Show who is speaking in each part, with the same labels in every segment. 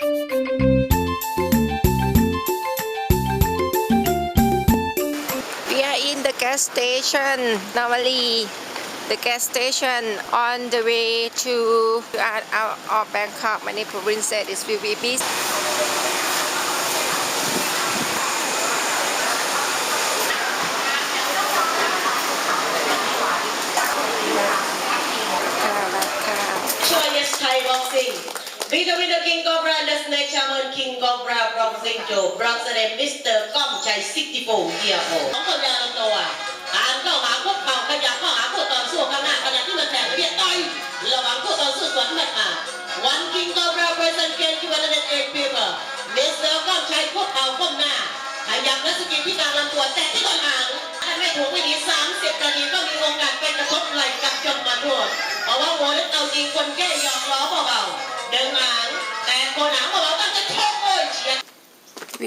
Speaker 1: We are in the gas station. Normally the gas station on the way to out, of Bangkok. Manipur said it will be busy
Speaker 2: Be the winner King Cobra and the snake shaman King Cobra Boxing Joe. Bronx and Mr. ก้อมชัย64เกียร์โอสองคนยาวลำตัวการเข้าหาพวกเขาขยับเข้าหาคู่ต่อสู้ข้างหน้าขณะที่มันแตกเบียดต่อยระหว่างคู่ต่อสู้สวนหมัดมา One King Cobra present can to 108 people Mr. ก้อมชัยพวกเขาก้มหน้าขยับและสกิลที่กลางลำตัวแต่ที่ต้นหางถ้าไม่ถูกไม่ดี30นาทีก็มีโอกาสเป็นกระทบไหล่กับจอมมาทั่วเพราะว่าโวเล็กเอาจริงคนแก้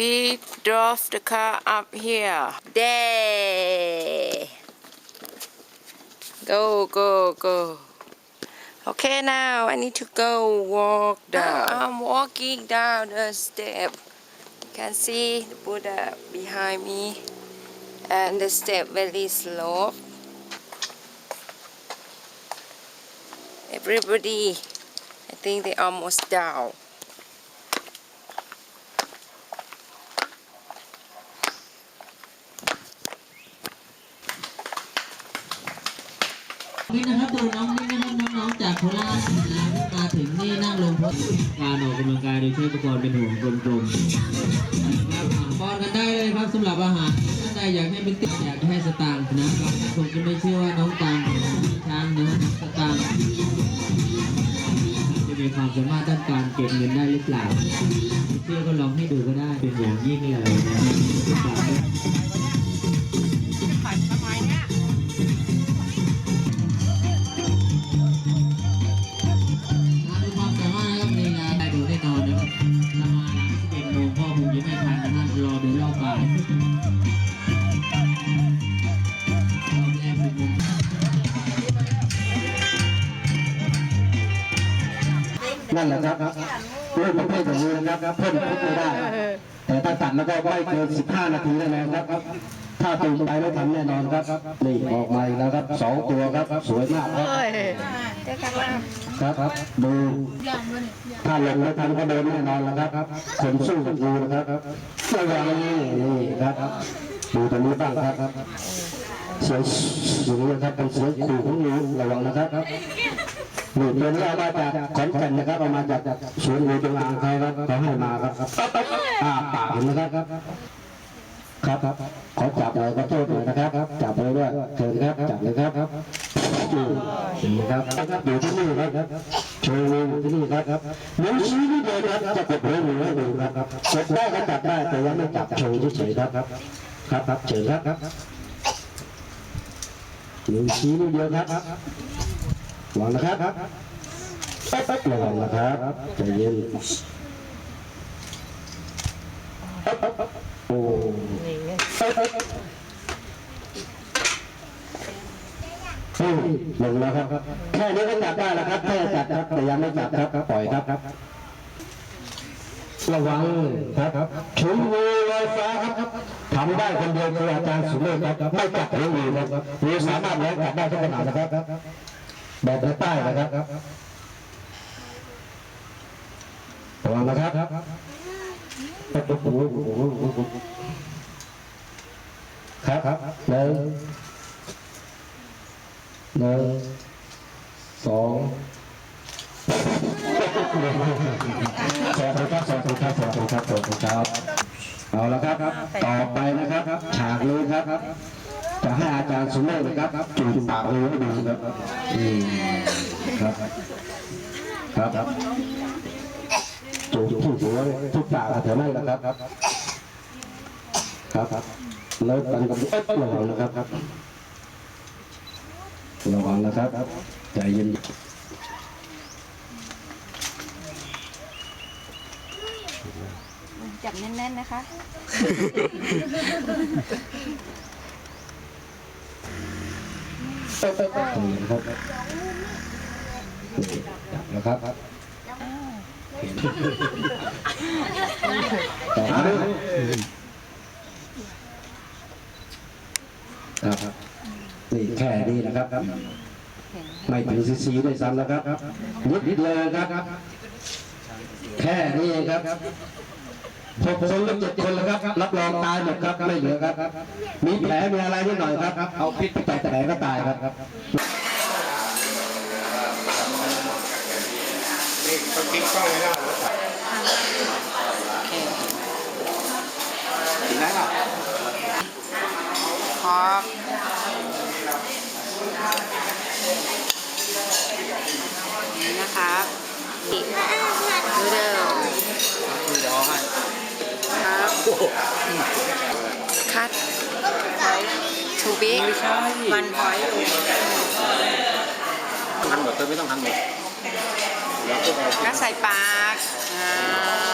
Speaker 1: We drove the car up here. Day. Go, go, go. Okay, now I need to go walk ah, down. I'm walking down the step. You can see the Buddha behind me, and the step very slow. Everybody, I think they almost down.
Speaker 3: นี่นะครับตัวน้องนี่นะครับน้องๆจากโคราชนะมาถึงนี่นั่งลงพบการออกกำลังกายโดยใช้อุปกรณ์เป็นห่วงกลมๆครับป้อนกันได้เลยครับสำหรับอาหารท่านใดอยากให้เป็นติ๊กอยากให้สตางค์นะครับผมจะไม่เชื่อว่าน้องตังช้างนะสตางค์จะมีความสามารถด้านการเก็บเงินได้หรือเปล่าเชื่อก็ลองให้ดูก็ได้เป็นอย่างยิ่งเลยนะครับ นั่นแหละครับด้
Speaker 4: วยประเภทอย่างนี้นะครับเพิ่มทุกไม่ได้ แต่ถ้าตัดแล้วก็ไม่เกิน 15 นาทีได้แล้วครับ ถ้าตูมไปไม่ทันแน่นอนครับ นี่ออกมาอีกแล้วครับสองตัวครับสวยมากครับครับครับดูถ้าลงไม่ทันก็โดนแน่นอนแล้วครับคนสู้กับงูนะครับระวังนี่นี่ครับดูตัวนี้บ้างครับเสืออย่างนี้นะครับเป็นเสือขู่ของงูระวังนะครับ หนูตัวนี้เอามาจากขอนแก่นนะครับเอามาจากสวนงูจงอางเขาครับเขาให้มาครับอ่าปากเห็นไหมครับ ครับครับขอจับหน่อยขอโทษหน่อยนะครับ จับเลยด้วยเชิญครับจับเลยครับอืมนี่ครับอยู่ที่นี่ครับโชว์งูอยู่ที่นี่ครับหนูชี้นี่เดียวครับจะกดหัวหนูให้ดูครับกดได้ก็จับได้แต่ว่าไม่จับโชว์เฉยๆครับ ครับครับเชิญครับหนูชี้นี่เดียวครับ ระวังนะครับระวังนะครับใจเย็นโอ้เฮ้ยลงแล้วครับแค่นี้ก็จับได้แล้วครับแค่จับครับแต่ยังไม่จับครับปล่อยครับระวังครับชุนงูลอยฟ้าครับทำได้คนเดียวคืออาจารย์สุเมธครับไม่จับหัวงูครับงูสามารถเลี้ยงจับได้ทุกขนาดนะครับ แบบในป้ายนะครับระวังนะครับโอ้โหครับครับหนึ่งหนึ่งสองสวัสดีครับสวัสดีครับสวัสดีครับสวัสดีครับ เอาละครับ ต่อไปนะครับ ฉากนี้ครับ จะให้อาจารย์สุเมธนะครับจูบปากงูให้ดูครับครับครับจูบที่หัวทุกปากแถวนั้นแหละครับ ครับครับแล้วกันกับเอ๊ะระวังนะครับครับระวังนะครับใจเย็น
Speaker 1: จับแน่นๆนะคะ
Speaker 4: ใจเย็นครับจับนะครับต่อมาครับนี่แค่นี้นะครับ ไม่ถึงซีซีด้วยซ้ำนะครับนิดเดียวครับ แค่นี้ครับ หกคนหรือเจ็ดคนแล้วครับ รับรองตายหมดครับไม่เหลือครับ มีแผลมีอะไรนิดหน่อยครับ เอาพิษไปแตะแผลก็ตายครับ
Speaker 1: พอกนี่นะครับนี่นูเดิลครับ ทูบิ๊กมันหอย
Speaker 3: ทันหมดเธอไม่ต้องทันหมด
Speaker 1: ก็ใส่ปากอ่า